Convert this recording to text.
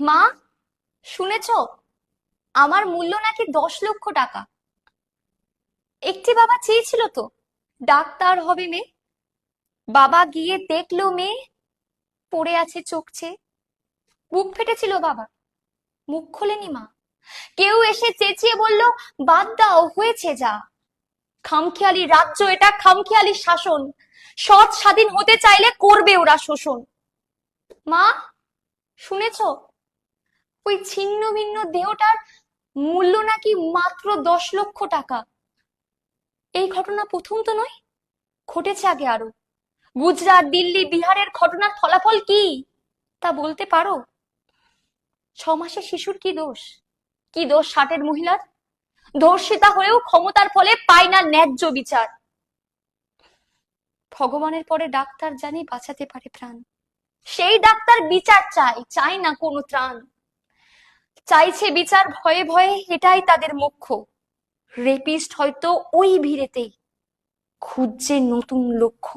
মা, শুনেছ? আমার মূল্য নাকি দশ লক্ষ টাকা। একটি বাবা চেয়েছিল তো, ডাক্তার হবে মেয়ে। বাবা গিয়ে দেখল মেয়ে পড়ে আছে চোখ চেয়ে। বুক ফেটেছিল বাবা, মুখ খোলেনি মা। কেউ এসে চেঁচিয়ে বলল, বাদ দাও, হয়েছে যা। খামখেয়ালি রাজ্য, এটা খামখেয়ালি শাসন। সৎ স্বাধীন হতে চাইলে করবে ওরা শোষণ। মা, শুনেছ? ওই ছিন্ন ভিন্ন দেহটার মূল্য নাকি মাত্র দশ লক্ষ টাকা। এই ঘটনা প্রথম তো নয়, ঘটেছে আগে আরও। গুজরাট, দিল্লি, বিহারের ঘটনার ফলাফল কি, তা বলতে পারো? ছ মাসের শিশুর কি দোষ? কি দোষ ষাটের মহিলার? ধর্ষিতা হয়েও ক্ষমতার ফলে পায় না ন্যায্য বিচার। ভগবানের পরে ডাক্তার জানি বাঁচাতে পারে প্রাণ। সেই ডাক্তার বিচার চায় চায় না কোনো ত্রাণ। চাইছে বিচার ভয়ে ভয়ে এটাই তাদের মুখ্য। রেপিস্ট হয়তো ওই ভিড়েতেই খুঁজছে নতুন লক্ষ্য।